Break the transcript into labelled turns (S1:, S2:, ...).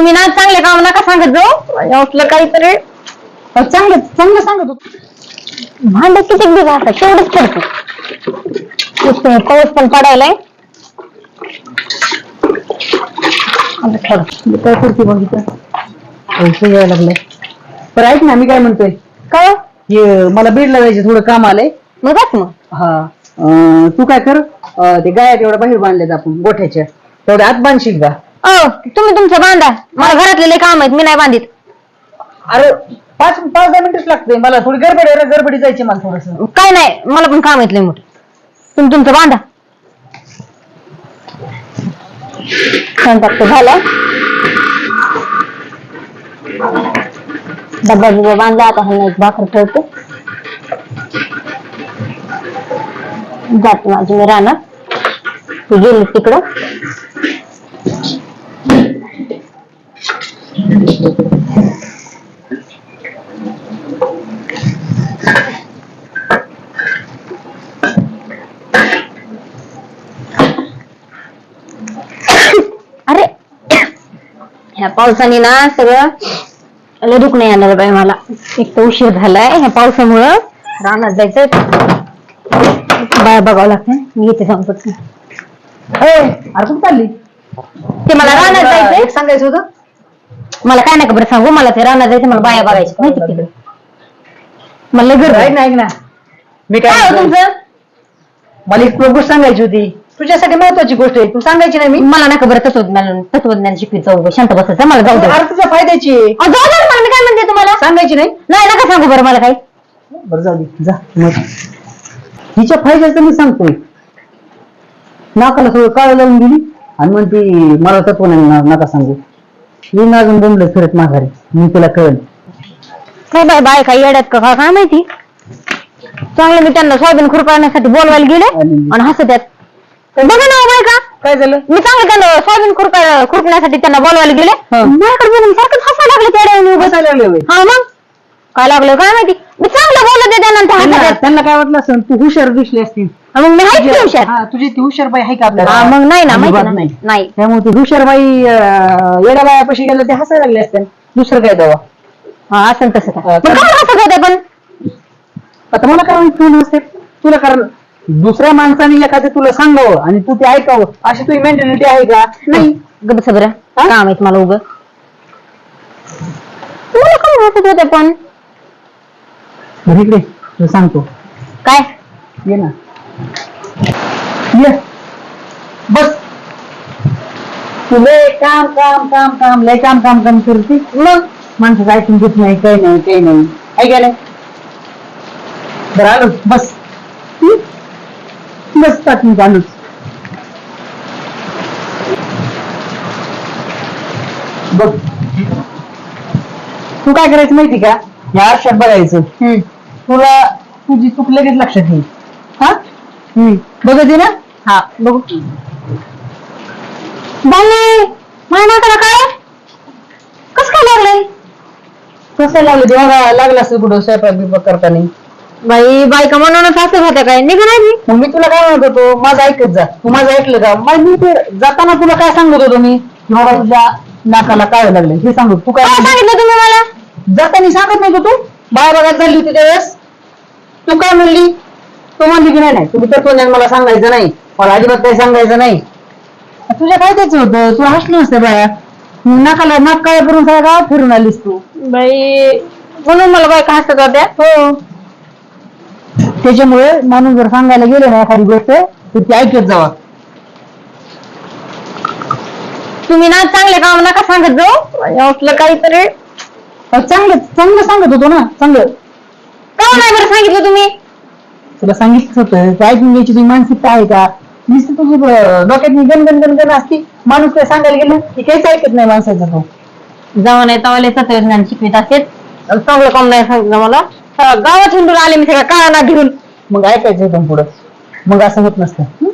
S1: तुम्ही ना चांगले काम नका सांगत जाऊ. असलं काहीतरी
S2: चांगलं चांगलं सांगत होतो.
S1: भांड किती दिवस असतात तेवढंच पडतो नुसतं पाऊस पण पडायलाय.
S2: काय करते इथं? पैसे यायला लागले. तर ऐक ना मी काय म्हणतोय?
S1: काय
S2: हे मला बीडला जायचं थोडं काम आलंय.
S1: मग
S2: हा. अं, तू काय कर? अं, ते गाया तेवढ्या बाहेर बांधल्यात आपण गोठ्याच्या. तेवढ्या आत बांधशील का?
S1: अ तुम्ही तुमचं बांधा. मला घरातले लय काम आहेत मी नाही बांधित.
S2: अरे पाच पाच दहा मिनिटच लागते. मला थोडी गडबड आहे रे, गडबडी जायची मला थोडस.
S1: काय नाही मला पण काम येत लय मोठे. तुम्ही तुमचं बांधा. स्वयंपाक तर झालाय डब्बा बिब्बा बांधला आता ह्यांना एक भाकर ठेवते. जाते माझी मी राहणार ती गेली तिकडं अरे ह्या पावसाने ना सगळं दुखणं येणार बाई मला. एक तर उशीर झालाय. ह्या पावसामुळं रानात जायचंय. बाय बघावं लागतं. मी येते सांग पटकन
S2: अरे कुठं चालली?
S1: ते मला रानात जायचंय.
S2: सांगायचं होतं?
S1: मला काय नका बरं सांगू. मला ते रानात जायचं मला बाया बघायचं. माहिती तिकडे मला
S2: ऐक
S1: आहे.
S2: ना मी
S1: काय हो? तुमचं?
S2: मला एक गोष्ट सांगायची होती. तुझ्यासाठी महत्वाची गोष्ट आहे. तू सांगायची नाही मी.
S1: मला नका बरं तत्वज्ञान तत्वज्ञान शिकवीत जाऊ गं. शांत बसायचं मला जाऊ
S2: अरे तुझ्या फायद्याची आहे.
S1: अहो, जाऊ द्या ना मला, मी काय म्हणते तुम्हाला?
S2: सांगायची नाही?
S1: नाही नका सांगू बरं मला काही.
S2: बरं जाऊ दे. जा मग. हिच्या फायद्याचं मी सांगतोय. नाकाला सगळं काळ लावून गेली आणि मग ती मला तत्व नाही ना- नका सांगू. मी ना अजून बोंबलं फिरत माघारी. मी तुला कळेल.
S1: काय बाय बाय काय येड्यात का काय माहिती? चांगलं मी त्यांना सोयाबीन खुरपाण्यासाठी बोलवायला गेले
S2: आणि-
S1: आणि हसत आहेत. बघा ना हो बाय का.
S2: काय झालं?
S1: मी चांगलं त्यांना सोयाबीन खुरपा खुरपण्यासाठी त्यांना बोलवायला गेले.
S2: हा.
S1: माझ्याकडे बघून सारखंच हसायला लागले त्या डोळ्यांनी उगाच.
S2: बसायला लागले होय.
S1: हा मग? काय लागलं काय माहिती? मी चांगलं बोलत आहे त्यांना ते
S2: त्यांना. त्यांना काय वाटलं असं तू हुशार दिसली असती.
S1: हा, मग मी हुशार?
S2: हा, तुझी ती हुशार बाई आहे का आपल्याला?
S1: हा, मग नाही ना माहिती
S2: अजिबात
S1: ना.
S2: नाही.
S1: नाही.
S2: त्यामुळे ती हुशार बाई येड्या बायापाशी गेलं ते हसायला लागले असते. दुसरं काय दवा?
S1: हा असं तसं काय.
S2: हा,
S1: मग काय हसत होते पण?
S2: आता मला काय माहिती कोण असते तुला कारण दुसऱ्या माणसाने एखादं तुला सांगावं आणि तू ते ऐकावं अशी तुझी मेंटॅलिटी आहे का? नाही.
S1: बरं? काम आहेत मला उगं. काय होते पण.
S2: बरं इकडे तुला सांगतो.
S1: काय?
S2: ये ना. ये. बस. तू लय काम काम काम काम लय काम काम काम करते. मग? माणसाचं ऐकून घेत नाही काही नाही काही नाही. ऐकायला? बरं आलो. बस. हं? मिनिट आलोच बघ. तू काय करायचं माहिती का? या आरशात बघायचं. तुला तुझी चूक लगेच लक्षात येईल. हा? बघत ना?
S1: हा. बघू. बाई माझ्या नाकाला काय? कस काय लागलंय?
S2: कसं लागलं? तेव्हा लागलं असं कुठं? स्वयंपाक बिपाक करताना.
S1: बाई बायका म्हणूनच असं होतं काय? निघ नाही मी
S2: मग मी तुला काय म्हणत होतो? माझं ऐकत जा. तू माझं ऐकलं का? मग मी ते जाताना तुला काय सांगत होतो मी? की बाबा तुझ्या नाकाला काय लागलं हे सांगत तू काय
S1: काय
S2: म्हणली?
S1: सांगितलं तुम्ही मला?
S2: जाताना सांगत नव्हतो तू? बाया बघायला झाली होती त्यावेळेस? तू काय म्हणली? तू म्हणली की नाही नाही. तुम्ही तत्वज्ञान मला सांगायचं नाही. मला अजिबात काही सांगायचं नाही. तुझ्या काय त्याचं होतं? तू हसली नसते बाया. नाकाला नाक काय करून सगळ्या गावात फिरून आलीस तू.
S1: बाई म्हणून मला बायका हसत होत्या.
S2: हो. त्याच्यामुळे माणूस जर सांगायला गेले ना एखादी गोष्ट तर ती ऐकत जावा.
S1: तुम्ही ना चांगले काम नका सांगत जाऊ. असलं काहीतरी
S2: अहो, चांगलं चांगलं सांगत होतो ना चांगलं.
S1: का नाही बरं सांगितलं तुम्ही?
S2: तुला सांगितलं होतं ते ऐकून घ्यायची तुझी मानसिकता आहे का? नुसतं तुझी डोक्यात गण गण गण गण असती. माणूस काय सांगायला गेलं की काहीच ऐकत नाही माणसाचं. तो
S1: जाऊ नाही तवाले तत्वज्ञान शिकवित असते चांगलं काम नाही सांगितलं मला. गावात हिंडून आले मी सगळ्या काळाना घेऊन.
S2: मग ऐकायचं इथून पुढं. मग असं होत नसतं. हं?